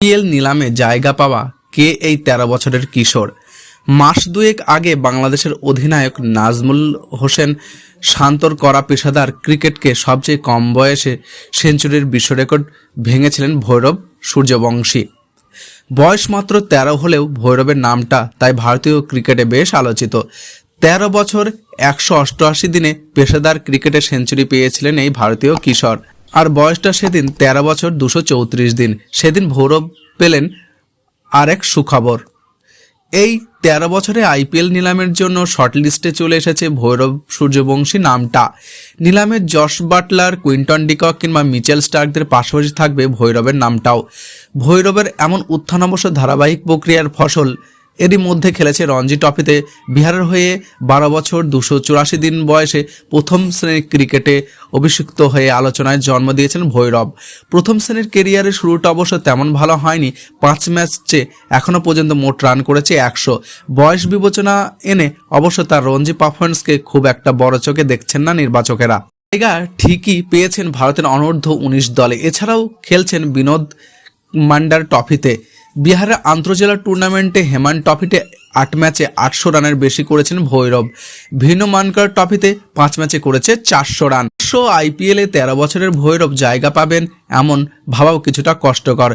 PL নিলামে জায়গা পাওয়া কে এই তেরো বছরের কিশোর? মাস দুয়েক আগে বাংলাদেশের অধিনায়ক নাজমুল হোসেন শান্তর করা পেশাদার ক্রিকেটকে সবচেয়ে কম বয়সে সেঞ্চুরির বিশ্ব রেকর্ড ভেঙেছিলেন ভৈরব সূর্যবংশী। বয়স মাত্র তেরো হলেও ভৈরবের নামটা তাই ভারতীয় ক্রিকেটে বেশ আলোচিত। তেরো বছর একশো অষ্টআশি দিনে পেশাদার ক্রিকেটে সেঞ্চুরি পেয়েছিলেন এই ভারতীয় কিশোর। আর বয়সটা সেদিন তেরো বছর দুশো চৌত্রিশ দিন। সেদিন ভৈরব পেলেন আরেক সুখবর। এই তেরো বছরে আইপিএল নিলামের জন্য শর্টলিস্টে চলে এসেছে ভৈরব সূর্যবংশী নামটা। নিলামে Jos Buttler, Quinton de Kock কিংবা মিচেল স্টার্কদের পাশাপাশি থাকবে ভৈরবের নামটাও। ভৈরবের এমন উত্থান অবশ্য ধারাবাহিক প্রক্রিয়ার ফসল এরই মধ্যে খেলেছে রঞ্জি ট্রফিতে বিহারের হয়ে বারো বছর দুশো চুরাশি দিন বয়সে প্রথম শ্রেণির ক্রিকেটে অভিষিক্ত হয়ে আলোচনায় জন্ম দিয়েছেন ভৈরব। প্রথম শ্রেণির কেরিয়ারের শুরুটা অবশ্য তেমন ভালো হয়নি। পাঁচ ম্যাচে এখনও পর্যন্ত মোট রান করেছে একশো। বয়স বিবেচনা এনে অবশ্য তার রঞ্জি পারফরমেন্সকে খুব একটা বড় চোখে দেখছেন না নির্বাচকেরা। জায়গা ঠিকই পেয়েছেন ভারতের অনূর্ধ্ব উনিশ দলে। এছাড়াও খেলছেন বিনোদ মান্ডার ট্রফিতে। বিহারের আন্তর্জেলা টুর্নামেন্টে হেমান ট্রফিতে আট ম্যাচে আটশো রানের বেশি করেছেন ভৈরব। ভিন্ন মানকার ট্রফিতে পাঁচ ম্যাচে করেছে চারশো রান। শো আইপিএলে তেরো বছরের ভৈরব জায়গা পাবেন এমন ভাবাও কিছুটা কষ্টকর।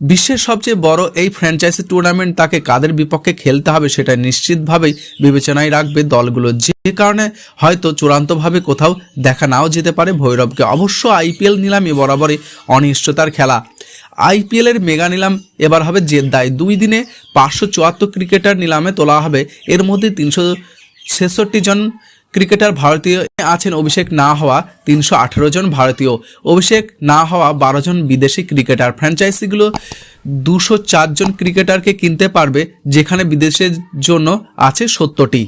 বিশ্বের সবচেয়ে বড় এই ফ্র্যাঞ্চাইজি টুর্নামেন্ট তাকে কাদের বিপক্ষে খেলতে হবে সেটা নিশ্চিতভাবেই বিবেচনায় রাখবে দলগুলো। যে কারণে হয়তো চূড়ান্তভাবে কোথাও দেখা নাও যেতে পারে ভৈরবকে। অবশ্য আইপিএল নিলামে বরাবরই অনিশ্চয়তার খেলা। আইপিএলের মেগা নিলাম এবার হবে জেদ্দায়। দুই দিনে পাঁচশো চুয়াত্তর ক্রিকেটার নিলামে তোলা হবে। এর মধ্যে তিনশো ছেষট্টি জন ক্রিকেটার ভারতীয় আছেন। অভিষেক না হওয়া তিনশো আঠেরো জন ভারতীয়। অভিষেক না হওয়া বারো জন বিদেশি ক্রিকেটার। ফ্র্যাঞ্চাইজিগুলো দুশো চারজন ক্রিকেটারকে কিনতে পারবে, যেখানে বিদেশের জন্য আছে সত্তরটি।